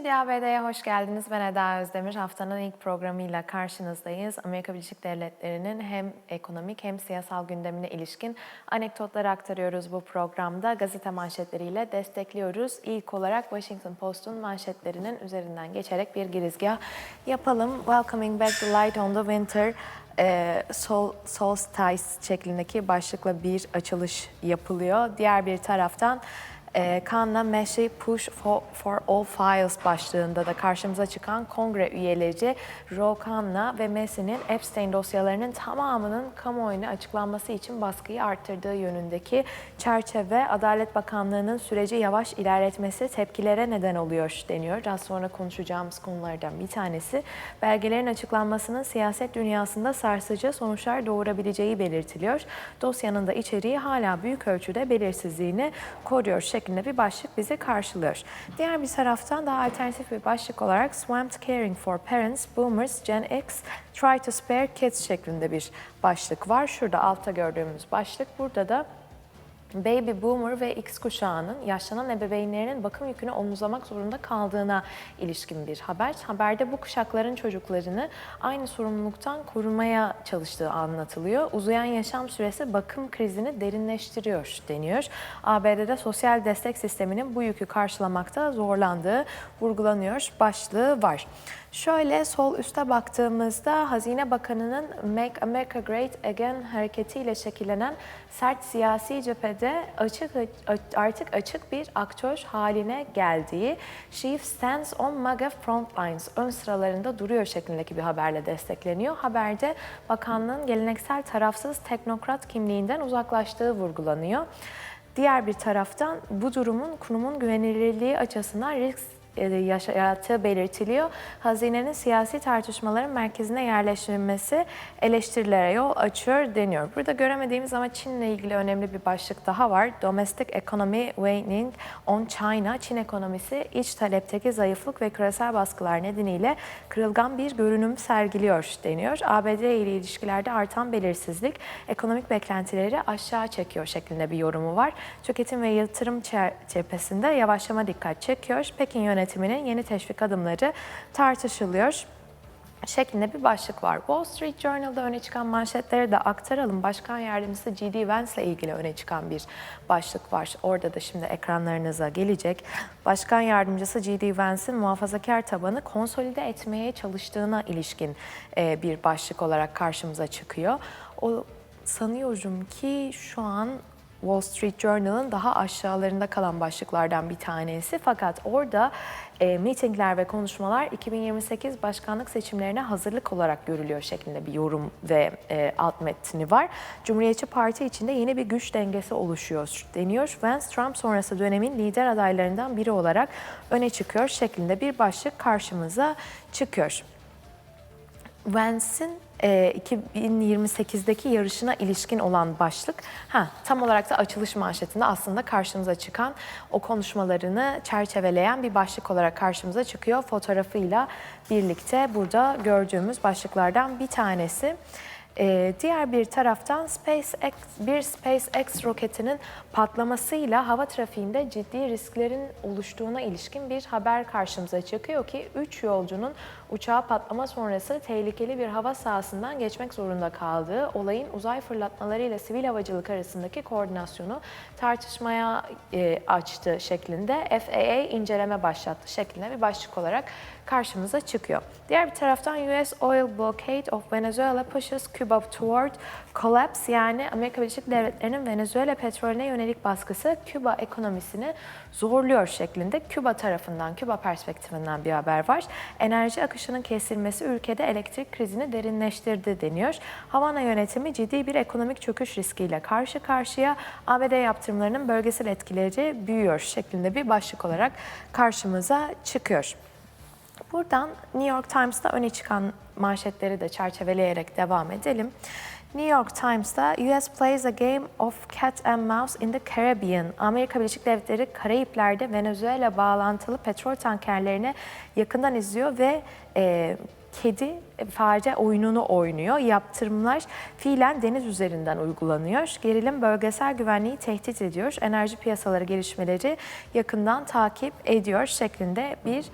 Stüdyo ABD'ye hoş geldiniz. Ben Eda Özdemir. Haftanın ilk programıyla karşınızdayız. Amerika Birleşik Devletleri'nin hem ekonomik hem siyasal gündemine ilişkin anekdotları aktarıyoruz bu programda. Gazete manşetleriyle destekliyoruz. İlk olarak Washington Post'un manşetlerinin üzerinden geçerek bir girizgah yapalım. Welcoming back the light on the winter e, sol, solstice şeklindeki başlıkla bir açılış yapılıyor. Diğer bir taraftan e, Kanla Messi Push for, for All Files başlığında da karşımıza çıkan kongre üyeleri Ro Khan'la ve Messi'nin Epstein dosyalarının tamamının kamuoyuna açıklanması için baskıyı arttırdığı yönündeki çerçeve Adalet Bakanlığı'nın süreci yavaş ilerletmesi tepkilere neden oluyor deniyor. Az sonra konuşacağımız konulardan bir tanesi belgelerin açıklanmasının siyaset dünyasında sarsıcı sonuçlar doğurabileceği belirtiliyor. Dosyanın da içeriği hala büyük ölçüde belirsizliğini koruyor şeklinde bir başlık bizi karşılıyor. Diğer bir taraftan daha alternatif bir başlık olarak Swamped Caring for Parents, Boomers, Gen X, Try to Spare Kids şeklinde bir başlık var. Şurada altta gördüğümüz başlık. Burada da Baby Boomer ve X kuşağının yaşlanan ebeveynlerinin bakım yükünü omuzlamak zorunda kaldığına ilişkin bir haber. Haberde bu kuşakların çocuklarını aynı sorumluluktan korumaya çalıştığı anlatılıyor. Uzayan yaşam süresi bakım krizini derinleştiriyor deniyor. ABD'de sosyal destek sisteminin bu yükü karşılamakta zorlandığı vurgulanıyor. Başlığı var. Şöyle sol üste baktığımızda Hazine Bakanı'nın Make America Great Again hareketiyle şekillenen sert siyasi cephede açık artık açık bir aktör haline geldiği She Stands on MAGA Frontlines ön sıralarında duruyor şeklindeki bir haberle destekleniyor. Haberde bakanlığın geleneksel tarafsız teknokrat kimliğinden uzaklaştığı vurgulanıyor. Diğer bir taraftan bu durumun kurumun güvenilirliği açısından risk e, yarattığı belirtiliyor. Hazinenin siyasi tartışmaların merkezine yerleştirilmesi eleştirilere yol açıyor deniyor. Burada göremediğimiz ama Çin'le ilgili önemli bir başlık daha var. Domestic Economy Waning on China. Çin ekonomisi iç talepteki zayıflık ve küresel baskılar nedeniyle kırılgan bir görünüm sergiliyor deniyor. ABD ile ilişkilerde artan belirsizlik ekonomik beklentileri aşağı çekiyor şeklinde bir yorumu var. Tüketim ve yatırım cephesinde yavaşlama dikkat çekiyor. Pekin yönetimi yönetiminin yeni teşvik adımları tartışılıyor şeklinde bir başlık var. Wall Street Journal'da öne çıkan manşetleri de aktaralım. Başkan Yardımcısı G.D. Vance ile ilgili öne çıkan bir başlık var. Orada da şimdi ekranlarınıza gelecek. Başkan Yardımcısı G.D. Vance'in muhafazakar tabanı konsolide etmeye çalıştığına ilişkin e, bir başlık olarak karşımıza çıkıyor. O sanıyorum ki şu an Wall Street Journal'ın daha aşağılarında kalan başlıklardan bir tanesi. Fakat orada e, mitingler ve konuşmalar 2028 başkanlık seçimlerine hazırlık olarak görülüyor şeklinde bir yorum ve e, alt metni var. Cumhuriyetçi Parti içinde yeni bir güç dengesi oluşuyor deniyor. Vance Trump sonrası dönemin lider adaylarından biri olarak öne çıkıyor şeklinde bir başlık karşımıza çıkıyor. Vance'in e, 2028'deki yarışına ilişkin olan başlık. Ha, tam olarak da açılış manşetinde aslında karşımıza çıkan o konuşmalarını çerçeveleyen bir başlık olarak karşımıza çıkıyor. Fotoğrafıyla birlikte burada gördüğümüz başlıklardan bir tanesi. Ee, diğer bir taraftan SpaceX, bir SpaceX roketinin patlamasıyla hava trafiğinde ciddi risklerin oluştuğuna ilişkin bir haber karşımıza çıkıyor ki 3 yolcunun uçağı patlama sonrası tehlikeli bir hava sahasından geçmek zorunda kaldığı olayın uzay fırlatmaları ile sivil havacılık arasındaki koordinasyonu tartışmaya e, açtı şeklinde FAA inceleme başlattı şeklinde bir başlık olarak karşımıza çıkıyor. Diğer bir taraftan US Oil Blockade of Venezuela pushes Cuba toward collapse yani Amerika Birleşik Devletleri'nin Venezuela petrolüne yönelik baskısı Küba ekonomisini zorluyor şeklinde Küba tarafından, Küba perspektifinden bir haber var. Enerji akışının kesilmesi ülkede elektrik krizini derinleştirdi deniyor. Havana yönetimi ciddi bir ekonomik çöküş riskiyle karşı karşıya ABD yaptırımlarının bölgesel etkileri büyüyor şeklinde bir başlık olarak karşımıza çıkıyor. Buradan New York Times'ta öne çıkan manşetleri de çerçeveleyerek devam edelim. New York Times'ta US plays a game of cat and mouse in the Caribbean. Amerika Birleşik Devletleri Karayipler'de Venezuela bağlantılı petrol tankerlerini yakından izliyor ve e, kedi fare oyununu oynuyor. Yaptırımlar fiilen deniz üzerinden uygulanıyor. Gerilim bölgesel güvenliği tehdit ediyor. Enerji piyasaları gelişmeleri yakından takip ediyor şeklinde bir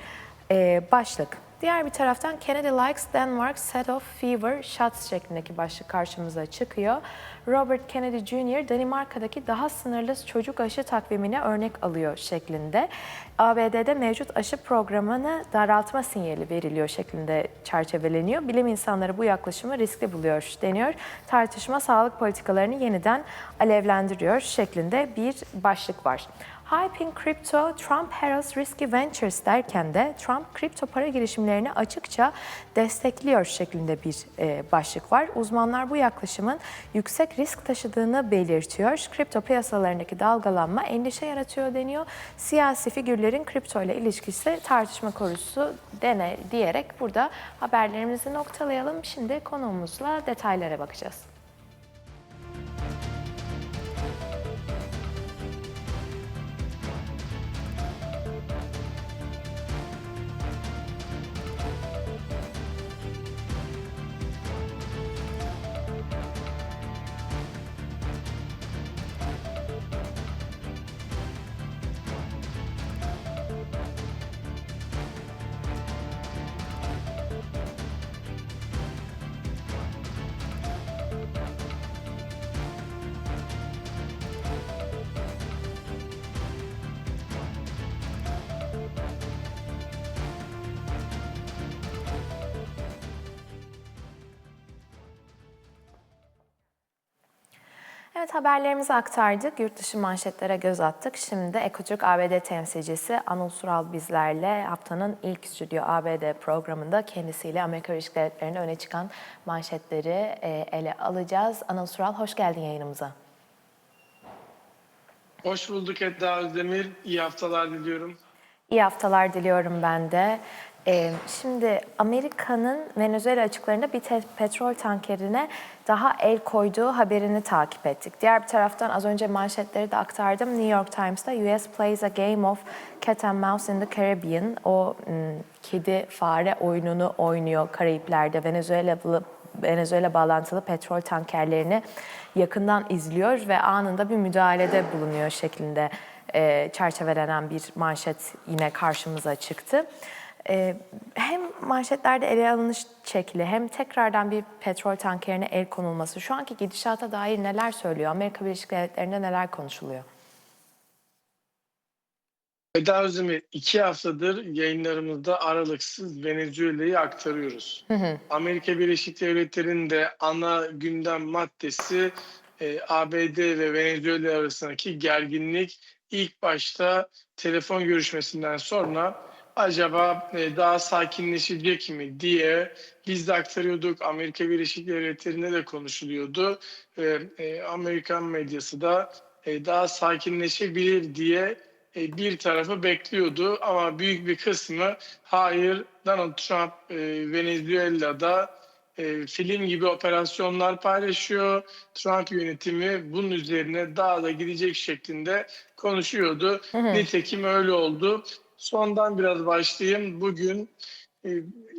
e, başlık. Diğer bir taraftan Kennedy likes Denmark set of fever shots şeklindeki başlık karşımıza çıkıyor. Robert Kennedy Jr. Danimarka'daki daha sınırlı çocuk aşı takvimine örnek alıyor şeklinde. ABD'de mevcut aşı programını daraltma sinyali veriliyor şeklinde çerçeveleniyor. Bilim insanları bu yaklaşımı riskli buluyor deniyor. Tartışma sağlık politikalarını yeniden alevlendiriyor şeklinde bir başlık var. Hype in Crypto, Trump heralds risky ventures derken de Trump kripto para girişimlerini açıkça destekliyor şeklinde bir e, başlık var. Uzmanlar bu yaklaşımın yüksek risk taşıdığını belirtiyor. Kripto piyasalarındaki dalgalanma endişe yaratıyor deniyor. Siyasi figürlerin kripto ile ilişkisi tartışma konusu dene diyerek burada haberlerimizi noktalayalım. Şimdi konuğumuzla detaylara bakacağız. Evet haberlerimizi aktardık. Yurt dışı manşetlere göz attık. Şimdi Ekotürk ABD temsilcisi Anıl Sural bizlerle haftanın ilk Stüdyo ABD programında kendisiyle Amerika Birleşik Devletleri'nde öne çıkan manşetleri e, ele alacağız. Anıl Sural hoş geldin yayınımıza. Hoş bulduk Edda Özdemir. İyi haftalar diliyorum. İyi haftalar diliyorum ben de. Ee, şimdi Amerika'nın Venezuela açıklarında bir petrol tankerine daha el koyduğu haberini takip ettik. Diğer bir taraftan az önce manşetleri de aktardım. New York Times'ta US plays a game of cat and mouse in the Caribbean. O kedi fare oyununu oynuyor Karayipler'de Venezuela Venezuela bağlantılı petrol tankerlerini yakından izliyor ve anında bir müdahalede bulunuyor şeklinde e, çerçevelenen bir manşet yine karşımıza çıktı. E, hem manşetlerde ele alınış şekli hem tekrardan bir petrol tankerine el konulması şu anki gidişata dair neler söylüyor? Amerika Birleşik Devletleri'nde neler konuşuluyor? Eda Özdemir iki haftadır yayınlarımızda aralıksız Venezuela'yı aktarıyoruz. Amerika Birleşik Devletleri'nin de ana gündem maddesi e, ABD ve Venezuela arasındaki gerginlik ilk başta telefon görüşmesinden sonra acaba e, daha sakinleşecek mi diye biz de aktarıyorduk. Amerika Birleşik Devletleri'nde de konuşuluyordu. E, e, Amerikan medyası da daha sakinleşebilir diye bir tarafı bekliyordu ama büyük bir kısmı hayır Donald Trump Venezuela'da film gibi operasyonlar paylaşıyor. Trump yönetimi bunun üzerine daha da gidecek şeklinde konuşuyordu. Nitekim öyle oldu. Sondan biraz başlayayım. Bugün e,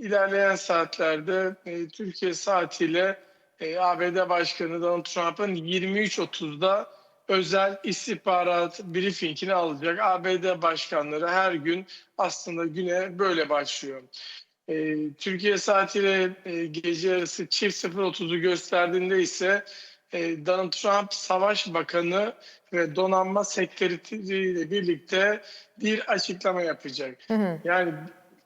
ilerleyen saatlerde e, Türkiye saatiyle e, ABD Başkanı Donald Trump'ın 23.30'da özel istihbarat briefingini alacak. ABD başkanları her gün aslında güne böyle başlıyor. Ee, Türkiye saatiyle e, gece yarısı çift 0.30'u gösterdiğinde ise e, Donald Trump Savaş Bakanı ve Donanma Sekreteriyle birlikte bir açıklama yapacak. Yani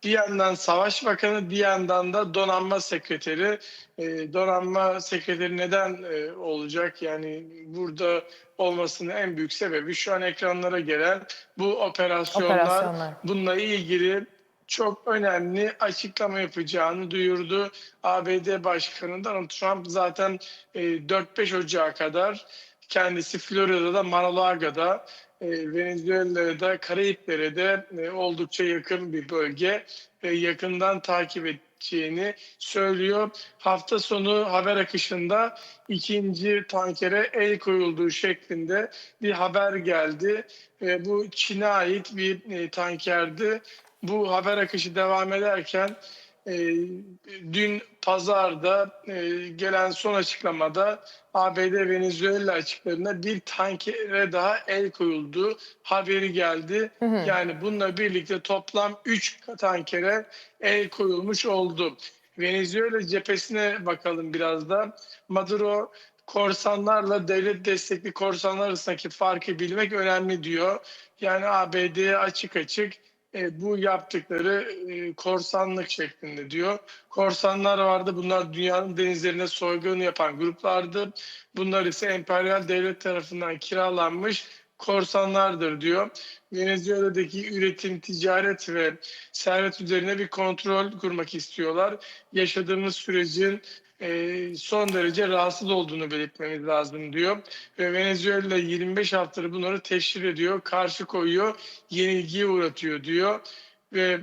bir yandan Savaş Bakanı, bir yandan da Donanma Sekreteri. E, Donanma Sekreteri neden e, olacak? Yani burada olmasının en büyük sebebi şu an ekranlara gelen bu operasyonlar. Operasyonlar. Bununla ilgili çok önemli açıklama yapacağını duyurdu. ABD Başkanı Donald Trump zaten e, 4-5 Ocağı kadar kendisi Florida'da, Mar-a-Lago'da, e, Venezuela'da, Karayipler'e de e, oldukça yakın bir bölge. E, yakından takip edeceğini söylüyor. Hafta sonu haber akışında ikinci tankere el koyulduğu şeklinde bir haber geldi. E, bu Çin'e ait bir e, tankerdi. Bu haber akışı devam ederken e, dün pazarda e, gelen son açıklamada ABD Venezuela açıklarında bir tankere daha el koyuldu haberi geldi. Hı hı. Yani bununla birlikte toplam 3 tankere el koyulmuş oldu. Venezuela cephesine bakalım biraz da. Maduro korsanlarla devlet destekli korsanlar arasındaki farkı bilmek önemli diyor. Yani ABD açık açık e, bu yaptıkları e, korsanlık şeklinde diyor. Korsanlar vardı. Bunlar dünyanın denizlerine soygun yapan gruplardı. Bunlar ise emperyal devlet tarafından kiralanmış korsanlardır diyor. Venezuela'daki üretim, ticaret ve servet üzerine bir kontrol kurmak istiyorlar. Yaşadığımız sürecin son derece rahatsız olduğunu belirtmemiz lazım diyor. Ve Venezuela 25 haftadır bunları teşhir ediyor, karşı koyuyor, yenilgiye uğratıyor diyor. Ve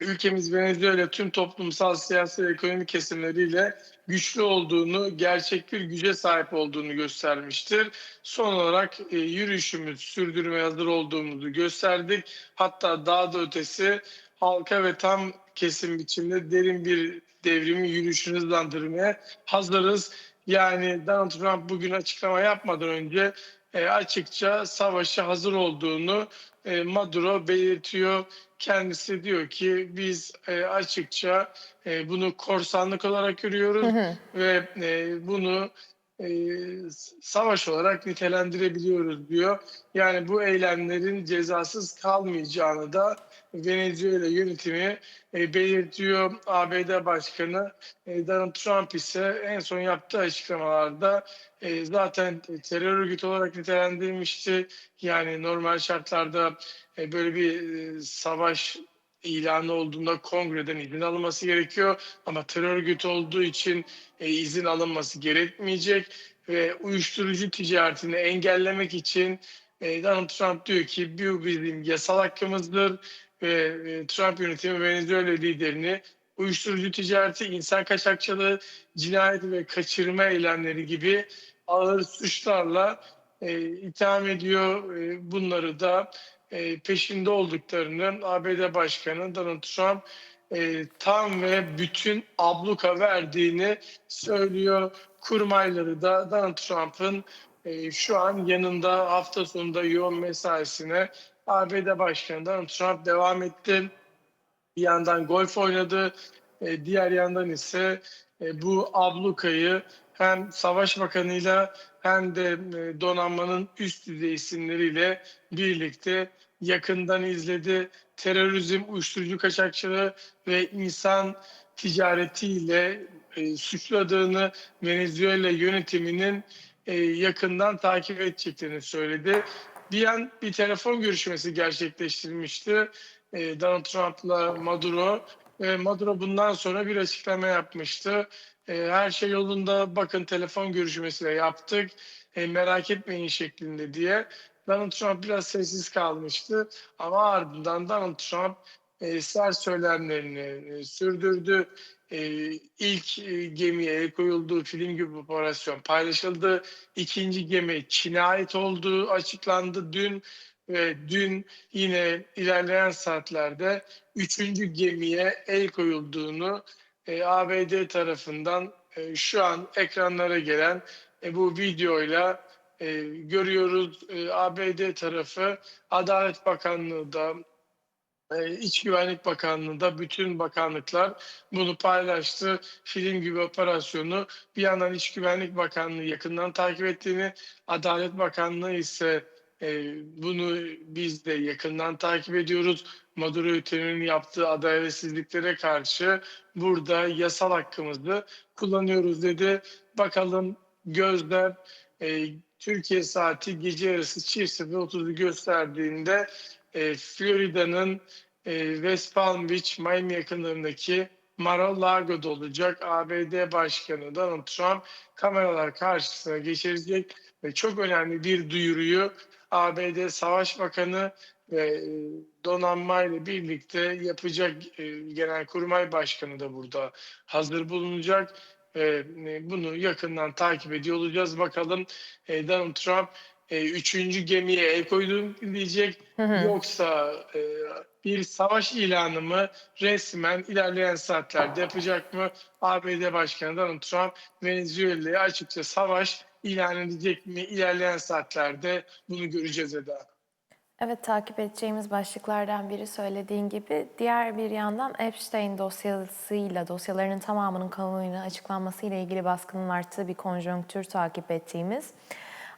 ülkemiz Venezuela tüm toplumsal, siyasi ve ekonomik kesimleriyle güçlü olduğunu, gerçek bir güce sahip olduğunu göstermiştir. Son olarak e, yürüyüşümüz sürdürmeye hazır olduğumuzu gösterdik. Hatta daha da ötesi halka ve tam kesim biçimde derin bir devrimi yürüyüşünü hızlandırmaya hazırız. Yani Donald Trump bugün açıklama yapmadan önce e, açıkça savaşa hazır olduğunu e, Maduro belirtiyor. Kendisi diyor ki biz e, açıkça e, bunu korsanlık olarak görüyoruz Hı hı. ve e, bunu e, savaş olarak nitelendirebiliyoruz diyor. Yani bu eylemlerin cezasız kalmayacağını da Venezuela yönetimi e, belirtiyor. ABD Başkanı e, Donald Trump ise en son yaptığı açıklamalarda e, zaten terör örgütü olarak nitelendirmişti. Yani normal şartlarda e, böyle bir e, savaş ilanı olduğunda kongreden izin alınması gerekiyor. Ama terör örgütü olduğu için e, izin alınması gerekmeyecek ve uyuşturucu ticaretini engellemek için e, Donald Trump diyor ki bu bizim yasal hakkımızdır e, Trump yönetimi Venezuela liderini uyuşturucu ticareti, insan kaçakçılığı, cinayet ve kaçırma eylemleri gibi ağır suçlarla e, itham ediyor. E, bunları da e, peşinde olduklarını ABD Başkanı Donald Trump e, tam ve bütün abluka verdiğini söylüyor. Kurmayları da Donald Trump'ın e, şu an yanında hafta sonunda yoğun mesaisine ABD Başkanı Donald Trump devam etti. Bir yandan golf oynadı, e, diğer yandan ise e, bu ablukayı hem Savaş Bakanı'yla hem de e, donanmanın üst düzey isimleriyle birlikte yakından izledi. Terörizm, uyuşturucu kaçakçılığı ve insan ticaretiyle e, suçladığını Venezuela yönetiminin e, yakından takip edeceklerini söyledi. An bir telefon görüşmesi gerçekleştirmişti e, Donald Trump'la Maduro. E, Maduro bundan sonra bir açıklama yapmıştı. E, her şey yolunda bakın telefon görüşmesi yaptık e, merak etmeyin şeklinde diye. Donald Trump biraz sessiz kalmıştı ama ardından Donald Trump e, sert söylemlerini e, sürdürdü. E, ilk gemiye el koyulduğu film gibi operasyon paylaşıldı. İkinci gemi Çin'e ait olduğu açıklandı dün ve dün yine ilerleyen saatlerde üçüncü gemiye el koyulduğunu e, ABD tarafından e, şu an ekranlara gelen e, bu videoyla e, görüyoruz. E, ABD tarafı Adalet Bakanlığı da İç Güvenlik Bakanlığı da bütün bakanlıklar bunu paylaştı. Film gibi operasyonu bir yandan İç Güvenlik Bakanlığı yakından takip ettiğini, Adalet Bakanlığı ise e, bunu biz de yakından takip ediyoruz. Maduro yönetiminin yaptığı adaletsizliklere karşı burada yasal hakkımızı kullanıyoruz dedi. Bakalım gözler e, Türkiye saati gece yarısı 00.30'u gösterdiğinde e, Florida'nın e, West Palm Beach, Miami yakınlarındaki Mar-a-Lago'da olacak. ABD Başkanı Donald Trump kameralar karşısına geçirecek ve çok önemli bir duyuruyu ABD Savaş Bakanı ve e, donanmayla birlikte yapacak e, Genelkurmay Başkanı da burada hazır bulunacak. E, bunu yakından takip ediyor olacağız. Bakalım Donald Trump e, üçüncü gemiye el koydum diyecek. Yoksa e, bir savaş ilanı mı resmen ilerleyen saatlerde yapacak mı? ABD Başkanı Donald Trump Venezuela'ya açıkça savaş ilan edecek mi? İlerleyen saatlerde bunu göreceğiz Eda. Evet takip edeceğimiz başlıklardan biri söylediğin gibi. Diğer bir yandan Epstein dosyasıyla dosyalarının tamamının kamuoyuna açıklanmasıyla ilgili baskının arttığı bir konjonktür takip ettiğimiz.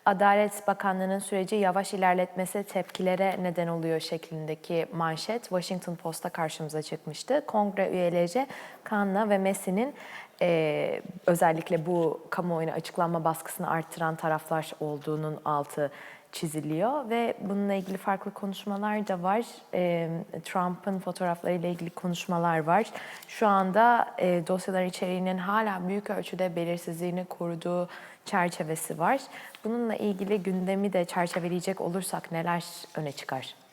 Adalet Bakanlığı'nın süreci yavaş ilerletmesi tepkilere neden oluyor şeklindeki manşet Washington Post'ta karşımıza çıkmıştı. Kongre üyeleri Kanna ve Messi'nin eee, özellikle bu kamuoyuna açıklanma baskısını arttıran taraflar olduğunun altı çiziliyor ve bununla ilgili farklı konuşmalar da var. Eee, Trump'ın fotoğraflarıyla ilgili konuşmalar var. Şu anda eee dosyalar içeriğinin hala büyük ölçüde belirsizliğini koruduğu çerçevesi var. Bununla ilgili gündemi de çerçeveleyecek olursak neler öne çıkar?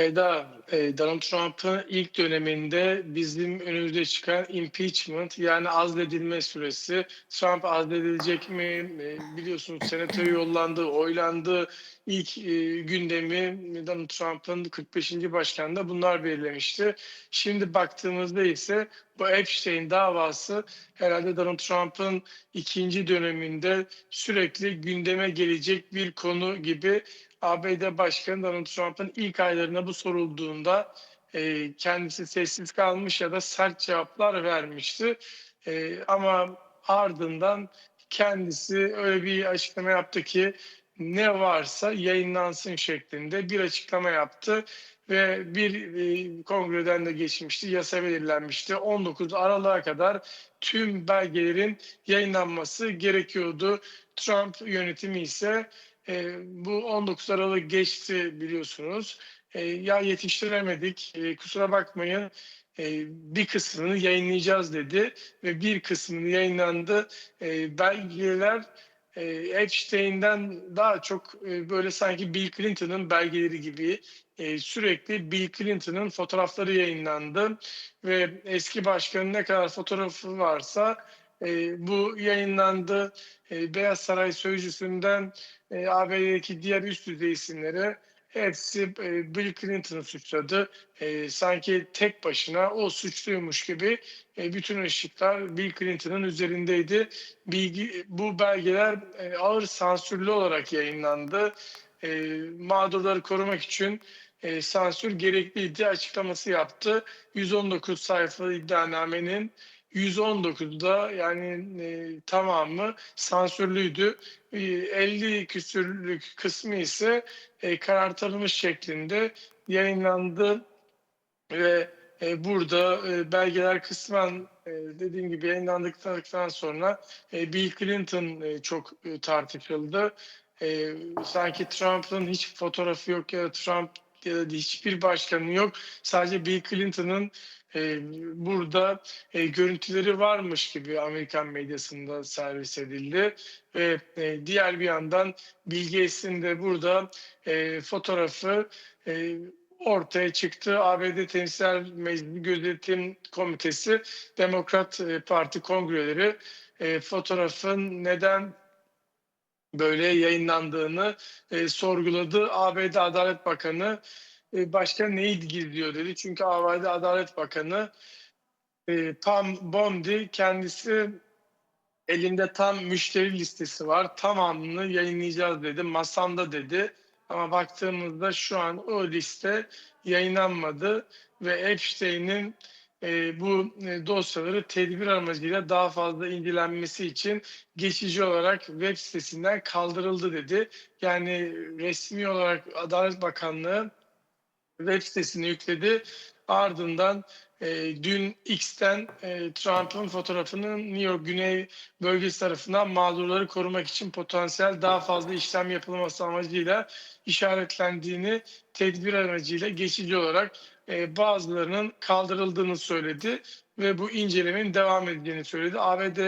Eda, e, Donald Trump'ın ilk döneminde bizim önümüze çıkan impeachment yani azledilme süresi. Trump azledilecek mi? E, Biliyorsunuz senatoya yollandı, oylandı. İlk e, gündemi Donald Trump'ın 45. başkanında bunlar belirlemişti. Şimdi baktığımızda ise bu Epstein davası herhalde Donald Trump'ın ikinci döneminde sürekli gündeme gelecek bir konu gibi ABD Başkanı Donald Trump'ın ilk aylarına bu sorulduğunda e, kendisi sessiz kalmış ya da sert cevaplar vermişti. E, ama ardından kendisi öyle bir açıklama yaptı ki ne varsa yayınlansın şeklinde bir açıklama yaptı ve bir e, kongreden de geçmişti, yasa belirlenmişti. 19 Aralık'a kadar tüm belgelerin yayınlanması gerekiyordu. Trump yönetimi ise e, bu 19 Aralık geçti biliyorsunuz. E, ya yetiştiremedik, e, kusura bakmayın e, bir kısmını yayınlayacağız dedi ve bir kısmını yayınlandı. E, belgeler e, Epstein'den daha çok e, böyle sanki Bill Clinton'ın belgeleri gibi e, sürekli Bill Clinton'ın fotoğrafları yayınlandı ve eski başkanın ne kadar fotoğrafı varsa e, bu yayınlandı. E, Beyaz Saray Sözcüsü'nden e, ABD'deki diğer üst düzey isimlere hepsi e, Bill Clinton'ı suçladı. E, sanki tek başına o suçluymuş gibi e, bütün ışıklar Bill Clinton'ın üzerindeydi. Bilgi, bu belgeler e, ağır sansürlü olarak yayınlandı. E, mağdurları korumak için e, sansür gerekliydi açıklaması yaptı. 119 sayfalı iddianamenin 119'da yani e, tamamı sansürlüydü. E, 50 küsürlük kısmı ise e, karartılmış şeklinde yayınlandı ve e, burada e, belgeler kısmen e, dediğim gibi yayınlandıktan sonra e, Bill Clinton e, çok e, tartışıldı. E, sanki Trump'ın hiç fotoğrafı yok ya da Trump ya da hiçbir başkanın yok. Sadece Bill Clinton'ın e, burada e, görüntüleri varmış gibi Amerikan medyasında servis edildi ve e, diğer bir yandan Bill Gates'in de burada e, fotoğrafı e, ortaya çıktı. ABD Temsilciler Meclisi Gözetim Komitesi Demokrat e, Parti kongreleri e, fotoğrafın neden böyle yayınlandığını e, sorguladı. ABD Adalet Bakanı e, başka neyi gizliyor dedi. Çünkü ABD Adalet Bakanı e, Pam Bondi kendisi elinde tam müşteri listesi var. Tamamını yayınlayacağız dedi. Masamda dedi. Ama baktığımızda şu an o liste yayınlanmadı ve Epstein'in e, bu e, dosyaları tedbir amacıyla daha fazla incelenmesi için geçici olarak web sitesinden kaldırıldı dedi. Yani resmi olarak Adalet Bakanlığı web sitesini yükledi. Ardından e, dün X'ten e, Trump'ın fotoğrafının New York Güney bölgesi tarafından mağdurları korumak için potansiyel daha fazla işlem yapılması amacıyla işaretlendiğini tedbir amacıyla geçici olarak e, bazılarının kaldırıldığını söyledi ve bu incelemenin devam edeceğini söyledi. ABD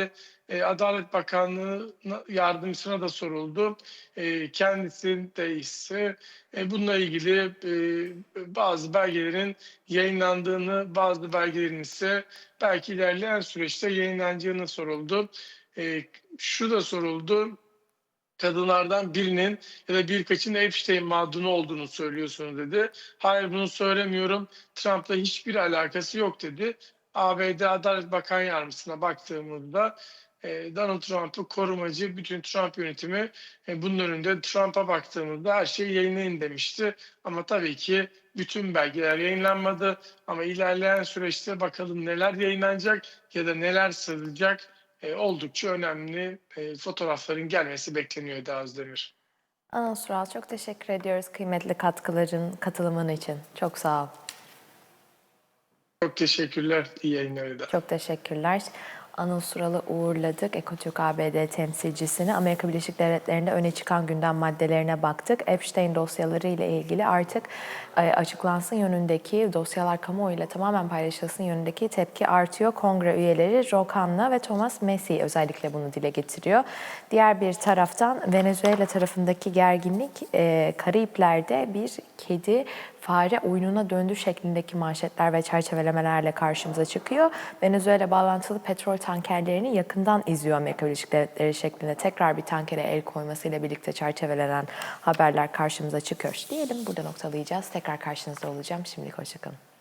e, Adalet Bakanlığı yardımcısına da soruldu. E, de ise e, bununla ilgili e, bazı belgelerin yayınlandığını, bazı belgelerin ise belki ilerleyen süreçte yayınlanacağını soruldu. E, şu da soruldu kadınlardan birinin ya da birkaçının Epstein mağduru olduğunu söylüyorsunuz dedi. Hayır bunu söylemiyorum. Trump'la hiçbir alakası yok dedi. ABD Adalet Bakan Yardımcısına baktığımızda e, Donald Trump'ı korumacı bütün Trump yönetimi e, bunun önünde Trump'a baktığımızda her şey yayınlayın demişti. Ama tabii ki bütün belgeler yayınlanmadı. Ama ilerleyen süreçte bakalım neler yayınlanacak ya da neler sığdıracak e, oldukça önemli e, fotoğrafların gelmesi bekleniyor Eda Özdemir. Anıl Sural çok teşekkür ediyoruz kıymetli katkıların, katılımın için. Çok sağ ol. Çok teşekkürler. İyi yayınlar Eda. Çok teşekkürler. Anıl Sural'ı uğurladık. Ekotürk ABD temsilcisini. Amerika Birleşik Devletleri'nde öne çıkan gündem maddelerine baktık. Epstein dosyaları ile ilgili artık e, açıklansın yönündeki dosyalar kamuoyuyla tamamen paylaşılsın yönündeki tepki artıyor. Kongre üyeleri Rokan'la ve Thomas Messi özellikle bunu dile getiriyor. Diğer bir taraftan Venezuela tarafındaki gerginlik e, Karayipler'de bir kedi fare oyununa döndü şeklindeki manşetler ve çerçevelemelerle karşımıza çıkıyor. Venezuela bağlantılı petrol tankerlerini yakından izliyor Amerika Birleşik Devletleri şeklinde tekrar bir tankere el koymasıyla birlikte çerçevelenen haberler karşımıza çıkıyor. Diyelim burada noktalayacağız. Tekrar karşınızda olacağım. Şimdilik hoşçakalın.